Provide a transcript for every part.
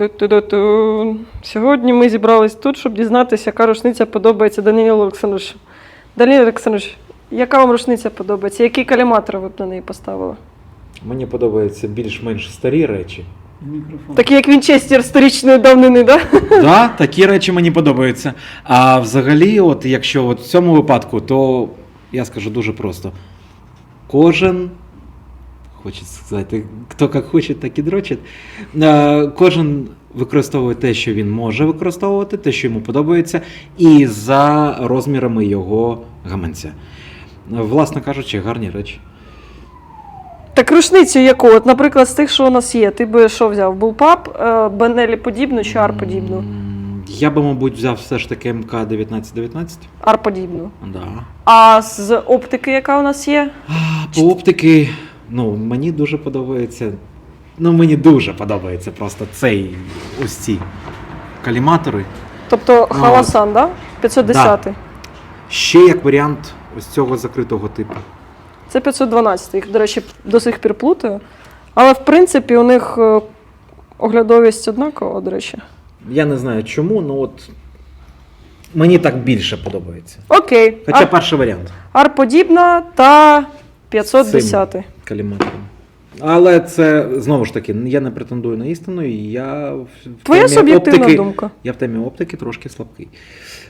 Ту-ту-ту-ту. Сьогодні ми зібрались тут, щоб дізнатися, яка рушниця подобається Данилу Олександровичу. Данило Олександрович, яка вам рушниця подобається? Який каліматор ви б на неї поставили? Мені подобаються більш-менш старі речі. Мікрофон. Такі як Вінчестер сторічної давнини, да? Да, такі речі мені подобаються. А взагалі, от якщо от в цьому випадку, то я скажу дуже просто. Кожен, хочеться сказати, хто як хоче, так і дрочить. Е, Кожен використовує те, що він може використовувати, те, що йому подобається, і за розмірами його гаманця. Власне кажучи, гарні речі. Так рушницю яку? От, наприклад, з тих, що у нас є, ти би що взяв? Булпап, е, Бенелі подібну чи ар подібну? Я би, мабуть, взяв все ж таки МК 1919. Ар подібну. Да. А з оптики, яка у нас є? По оптики, ну, мені дуже подобається. Ну, мені дуже подобається просто цей ось ці каліматори. Тобто Ну, Халасан, да? 510. Ще як варіант ось цього закритого типу. Це 512. Їх, до речі, до сих пір плутаю. Але в принципі у них е, оглядовість однакова, до речі. Я не знаю чому, ну от мені так більше подобається. Окей. Хоча Ар, перший варіант арподібна та 510. Каліматором. Але це знову ж таки, я не претендую на істину, і я в в Твоя темі суб'єктивна оптики, думка. Я в темі оптики трошки слабкий.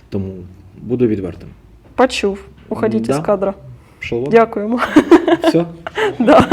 Тому буду відвертим. Почув. Уходіть Да. із кадра. Пішов? Дякуємо. Все? Да.